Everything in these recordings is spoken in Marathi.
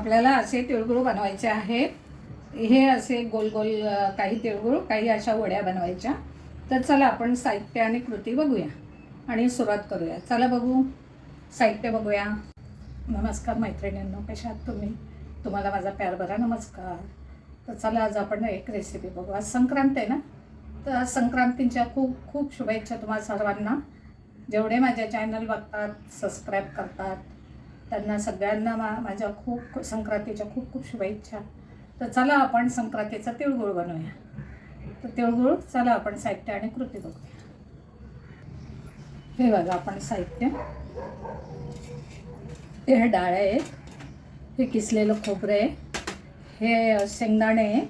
आपल्याला असे तिळगुळ बनवायचे आहेत. हे असे गोल गोल काही तिळगुळ काही अशा वड्या बनवायच्या. तर चला आपण साहित्य आणि कृती बघूया आणि सुरुवात करूया. चला बघू. साहित्य बघूया. नमस्कार मैत्रिणींनो कशा आहात तुम्ही? तुम्हाला माझा प्यार बरा नमस्कार. तर चला आज आपण एक रेसिपी बघू. आज संक्रांत आहे ना? तर आज खूप खूप शुभेच्छा तुम्हाला सर्वांना. जेवढे माझ्या चॅनल बघतात सबस्क्राईब करतात त्यांना सगळ्यांना मा माझ्या खूप संक्रांतीच्या खूप खूप शुभेच्छा. तर चला आपण संक्रांतीचा तिळगुळ बनवूया. तर तिळगुळ चला आपण साहित्य आणि कृती बघूया. हे बघा आपण साहित्य. हे डाळ आहेत. हे किसलेलं खोबरं आहे. हे शेंगदाणे आहे.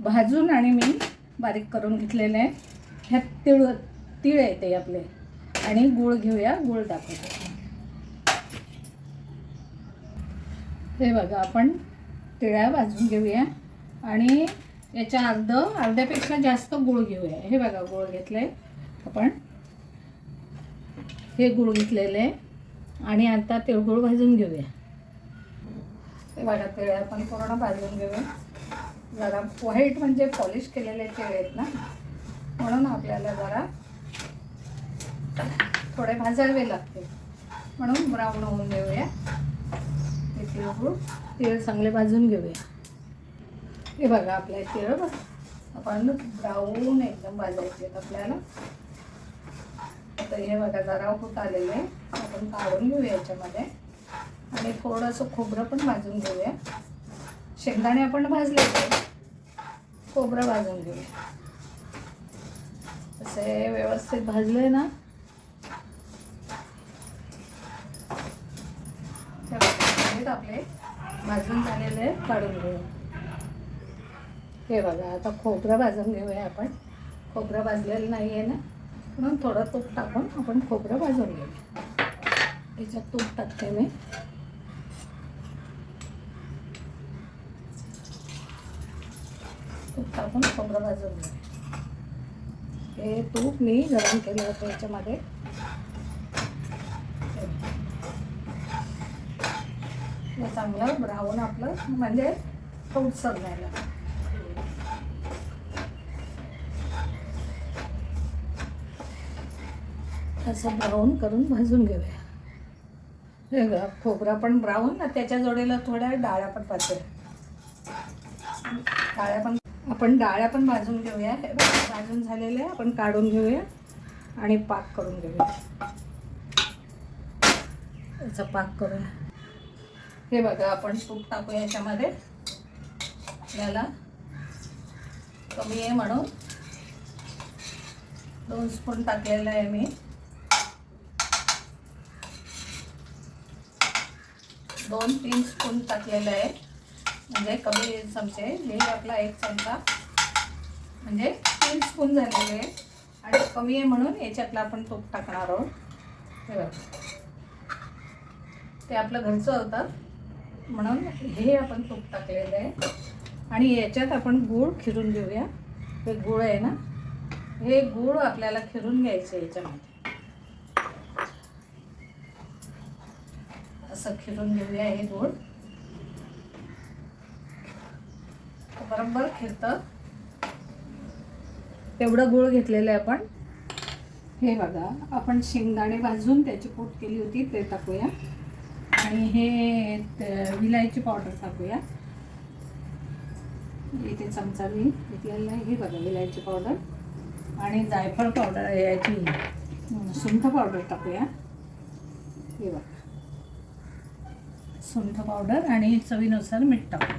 भाजून आणि मी बारीक करून घेतलेले आहे. ह्यात तिळ तिळ आहे ते आपले. आणि गूळ घेऊया गूळ टाकूया. हे बघा आपण तिळ्या भाजून घेऊया आणि याच्या अर्ध अर्ध्यापेक्षा जास्त गूळ घेऊया. हे बघा गूळ आहे आपण हे गूळ घेतलेले आहे आणि आता तिळगुळ भाजून घेऊया. हे बघा तिळे आपण पूर्ण भाजून घेऊया. जरा व्हाईट म्हणजे पॉलिश केलेले तिळ आहेत ना म्हणून आपल्याला जरा थोडे भाजावे लागते म्हणून ब्राऊन होऊन घेऊया. हे तिळगुळ तिळ चांगले भाजून घेऊया. हे बघा आपल्या तिळ बघा. आपण ब्राऊन एकदम भाजायचे आहेत आपल्याला. आता हे बघा जरा होत आलेले आहे. आपण काढून घेऊया याच्यामध्ये. आणि थोडंसं खोबरं पण भाजून घेऊया. शेंगदाणे आपण भाजले खोबरं भाजून घेऊया. असे व्यवस्थित भाजलं आहे ना हे बघा, आहेत आपले. भाजून झालेले काढून घेऊया हे बघा आता खोबरं भाजून घेऊया आपण. खोबरं भाजलेलं नाही आहे ना? म्हणून थोडं तूप टाकून आपण खोबरं भाजून घेऊया याच्यात तूप टाकते मी. तूप टाकून खोबरं भाजून घेऊया हे तूप मी गरम केलं होतं याच्यामध्ये. हे चांगलं ब्राऊन आपलं म्हणजे थोडसर जायला असं ब्राऊन करून भाजून घेऊया. हे खोबरा पण ब्राऊन ना त्याच्या जोडीला थोड्या डाळ्या पण पाहिजे डाळ्या पण आपण डाळ्या पण भाजून घेऊया. भाजून झालेले आपण काढून घेऊया आणि पाक करून घेऊया. याचा पाक करूया. हे बघा आपण तूप टाकूया याच्यामध्ये. याला कमी आहे म्हणून. दोन स्पून टाकलेलं आहे मी. दोन तीन स्पून टाकलेलं आहे. म्हणजे कमी चमचे. हे आपला एक चमचा. म्हणजे तीन स्पून झालेले आहे. आणि कमी आहे म्हणून याच्यातला आपण तूप टाकणार आहोत. हे बघा. ते आपलं घरचं होतं. म्हणून हे आपण तूप टाकलेलं आहे. आणि याच्यात आपण गूळ खिरून घेऊया. हे गूळ आहे ना? हे गूळ आपल्याला खिरून घ्यायचं याच्यामध्ये. असं खिरून घेऊया हे गूळ. बरोबर खिरतं. तेवढं गूळ घेतलेलं आहे आपण. हे बघा आपण शेंगदाणे भाजून त्याची पूट केली होती ते टाकूया. आणि हे विलायची पावडर टाकूया. इथे चमचा मी घेतलेला आहे. हे बघा विलायची पावडर. आणि जायफळ पावडर याची. सुंठ पावडर टाकूया. हे बघा. सुंठ पावडर आणि चवीनुसार मीठ टाकू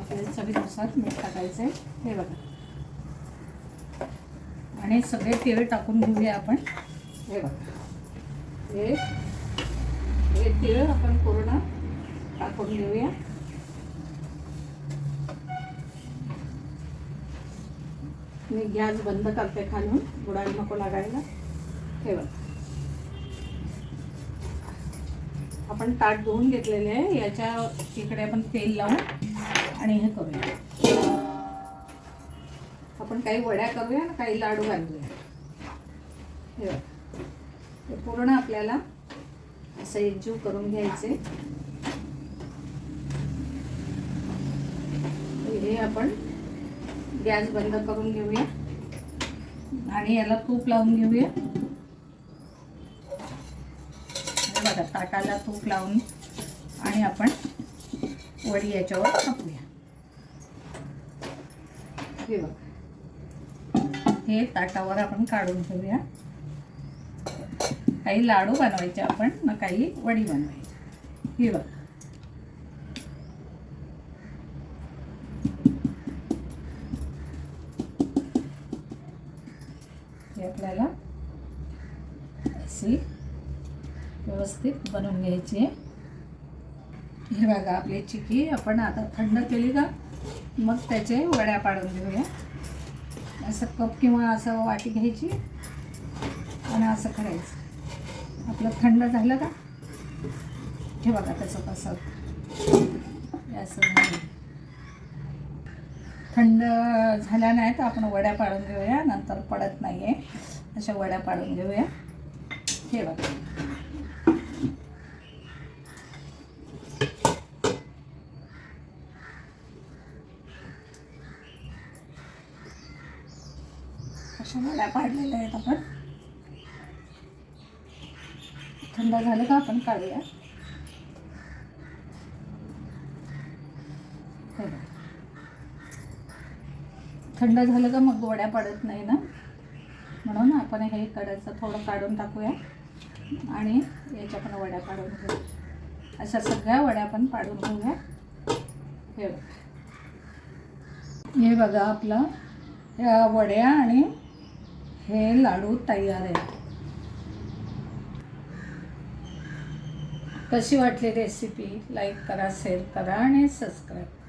आपल्याला चवीनुसार मीठ टाकायचं आहे हे बघा. आणि सगळे तिळ टाकून घेऊया आपण. हे बघा. हे. हे तिळ आपण पूर्ण टाकून घेऊया. मी गॅस बंद करते खालून. बुडायला नको लागायला. ठेवा आपण ताट धुवून घेतलेले आहे. याच्या इकडे आपण तेल लावून आणि हे करूया. आपण काही वड्या करूया ना काही लाडू बांधूया हे हे पूर्ण आपल्याला असं एकजीव करून घ्यायचे. हे आपण गॅस बंद करून घेऊया. आणि याला तूप लावून घेऊया. बघा ताटाला तूप लावून आणि आपण वडी याच्यावर टाकूया. हे बघा. हे ताटावर आपण काढून घेऊया काही लाडू बनवायचे आपण ना काही वडी बनवायची. ही बघा. हे आपल्याला अशी व्यवस्थित बनवून घ्यायची. आहे हे बघा आपली चिकी आपण आता थंड केली का मग त्याचे वड्या पाडून घेऊया. असं कप किंवा असं वाटी घ्यायची आणि असं करायचं. आपलं थंड झालं का? हे बघा कसं. कसं असं नाही. थंड झाल्या नाही तर आपण वड्या पाडून घेऊया नंतर पडत नाही आहे अशा वड्या पाडून घेऊया. हे बघा. अशा वड्या पाडलेल्या आहेत आपण. थंड झालं का आपण काढूया? थंड झालं का मग वड्या पडत नाही ना? म्हणून आपण हे कडाचं थोडं काढून टाकूया आणि याच्या पण वड्या पाडून घेऊ. अशा सगळ्या वड्या पण पाडून घेऊया. हे बघा. हे बघा आपलं ह्या वड्या आणि हे लाडू तयार आहे कशी वाटली रेसिपी लाईक करा शेअर करा आणि सबस्क्राईब